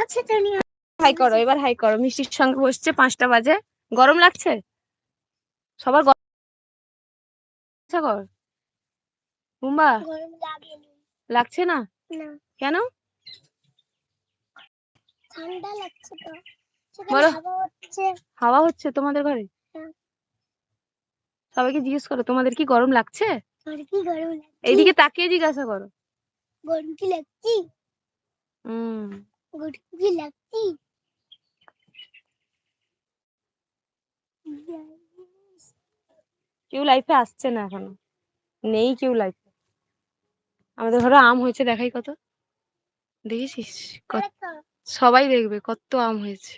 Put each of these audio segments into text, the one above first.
আচ্ছা হাই করো এবার হাই করো। মিষ্টির সঙ্গে বসছে পাঁচটা বাজে। গরম লাগছে? সবার গরম লাগছে বুম্বা লাগছে না? কেন? ঠান্ডা লাগছে তো। বলো। হাওয়া হচ্ছে। তোমাদের ঘরে? হ্যাঁ। সবাইকে জিজ্ঞেস করো তোমাদের কি গরম লাগছে? কি গরম লাগছে? এইদিকে তাকিয়ে জিজ্ঞাসা করো। গরম কি লাগছে? হুম গরম লাগছি? কেউ লাইফে আসছে না এখনও। নেই কেউ লাইফে আমাদের ঘরে আম হয়েছে দেখাই কত। দেখেছিস? কত সবাই দেখবে কত আম হয়েছে।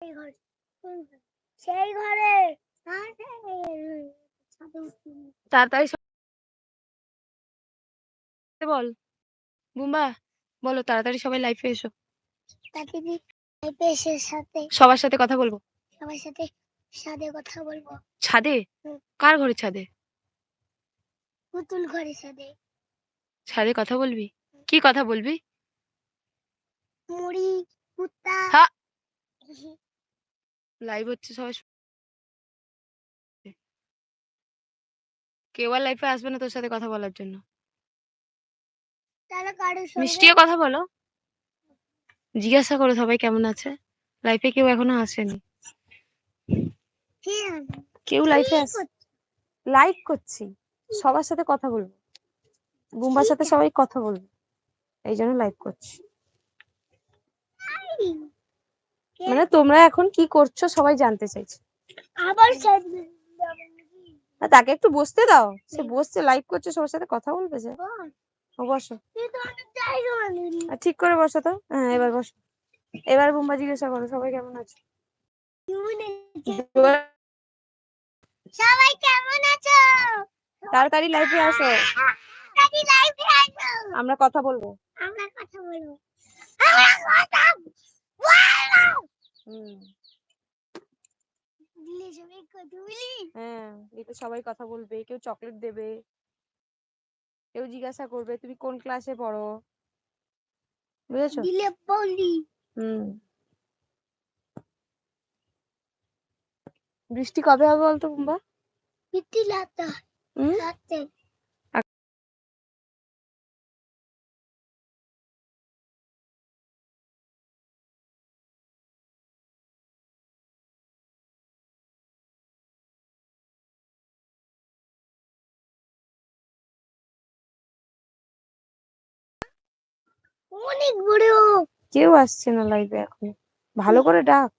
সেই ঘরে ঘরে? ঘরে ছাদে। তাড়াতাড়ি বল বুম্বা বলো তাড়াতাড়ি সবাই লাইফে এসো। পেশের সাথে সবার সাথে কথা বলব? সবার সাথে সাথে কথা বলব। ছাদে? কার ঘরে ছাদে? পুতুল ঘরের সাথে ছাদে কথা বলবি? কি কথা বলবি? মুড়ি কুত্তা। হা। লাইভ হচ্ছে সবাই কেউ আর লাইফে আসবে না তোর সাথে কথা বলার জন্য। মিষ্টিও কথা বলো। জিজ্ঞাসা করো সবাই কেমন আছে? লাইফে কেউ এখনও আসেনি? কেউ লাইফে আস করছে? লাইক করছি। সবার সাথে কথা বলব। বুম্বার সাথে সবাই কথা বলব। এই জন্য লাইভ করছি? মানে তোমরা এখন কি করছ সবাই জানতে চাইছে। আবার তাকে একটু বসতে দাও। সে বসছে লাইভ করছে সবার সাথে কথা বলবে যে। ও বসো। ঠিক করে বসো তো। হ্যাঁ এবার বসো। এবার বুম্বা জিজ্ঞাসা করো সবাই কেমন আছে? সবাই কেমন আছো? তাড়াতাড়ি লাইভে আসো। তাড়াতাড়ি লাইভে আসো। আমরা কথা বলব। আমরা কথা বলব। দিলে সবাই কথা বলি। হ্যাঁ এতে সবাই কথা বলবে কেউ চকলেট দেবে কেউ জিজ্ঞাসা করবে তুমি কোন ক্লাসে পড়ো? বুঝেছ? দিলে বলি। হুম। বৃষ্টি কবে হবে বলতো পিটি লাতা হুম? অনেক বড়। কেউ আসছে না লাইভে এখন। ভালো করে ডাক।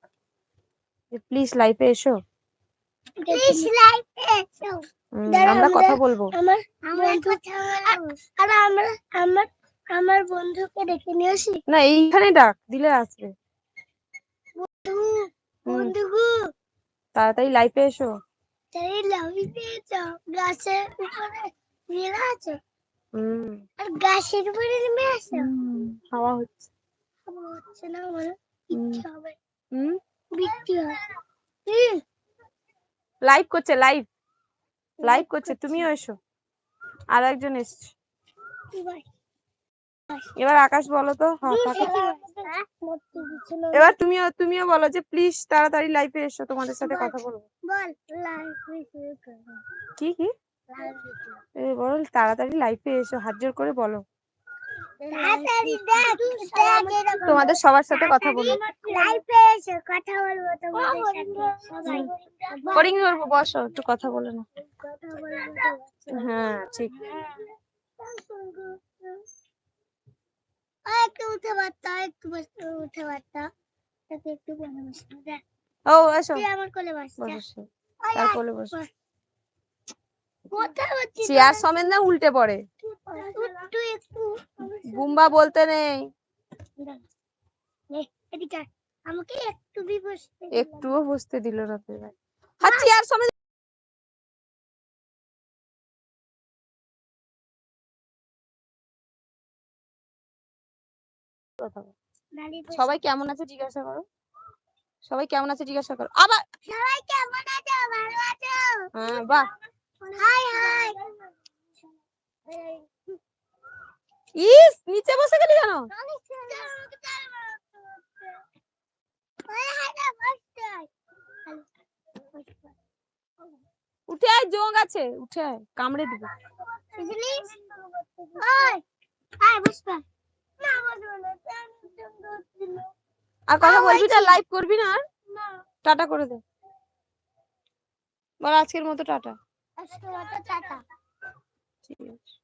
প্লিজ লাইভে এসো। প্লিজ লাইভে এসো। আমরা আমরা- কথা বলব। আমার আর আমরা আমার আমার বন্ধুকে ডেকে নিয়ে আসি। না এইখানে ডাক দিলে আসবে। বন্ধু বন্ধু। তাড়াতাড়ি লাইভে এসো। তাই লাভিতে এসো। গাছের উপরে আছে। হুম। আর গাছের উপরে নেমে আসো হাওয়া হচ্ছে। হচ্ছে না আমার হুম। ইচ্ছে হবে হুম? বৃষ্টি হবে লাইভ করছে লাইভ লাইভ করছে তুমিও এসো। আর একজন এসছে। এবার। আকাশ বলো তো। হ্যাঁ। এবার তুমিও তুমিও বলো যে প্লিজ তাড়াতাড়ি লাইফে এসো তোমাদের সাথে কথা বলব। কি কি? বল তাড়াতাড়ি লাইফে এসো হাত জোর করে বলো। তোমাদের সবার সাথে কথা বলব লাইভে এসে কথা বলব তোমাদের সাথে সবাই। বোরিং করব বসো একটু কথা বলে না হ্যাঁ ঠিক। আর একটু উঠে পারতা একটু বসতে উঠে পারতা তাকে একটু বলে ও এসো। তুই আমার কোলে বস তার কোলে বসো। চেয়ার সমেত না উল্টে পড়ে। বুম্বা বলতে নেই। আমাকে একটু। একটুও বসতে দিল আর চেয়ার সমেত। সবাই কেমন আছে জিজ্ঞাসা করো। সবাই কেমন আছে জিজ্ঞাসা করো। আবার সবাই কেমন আছো? ভালো আছো? হ্যাঁ বাহ। হাই হাই ইস নিচে বসে গেলি কেন? উঠে আয় যোগ আছে উঠে আয় কামড়ে দিবে। আর কথা বলবি না। লাইভ করবি না টাটা করে দে। বল আজকের মতো টাটা। টাটা। ঠিক আছে।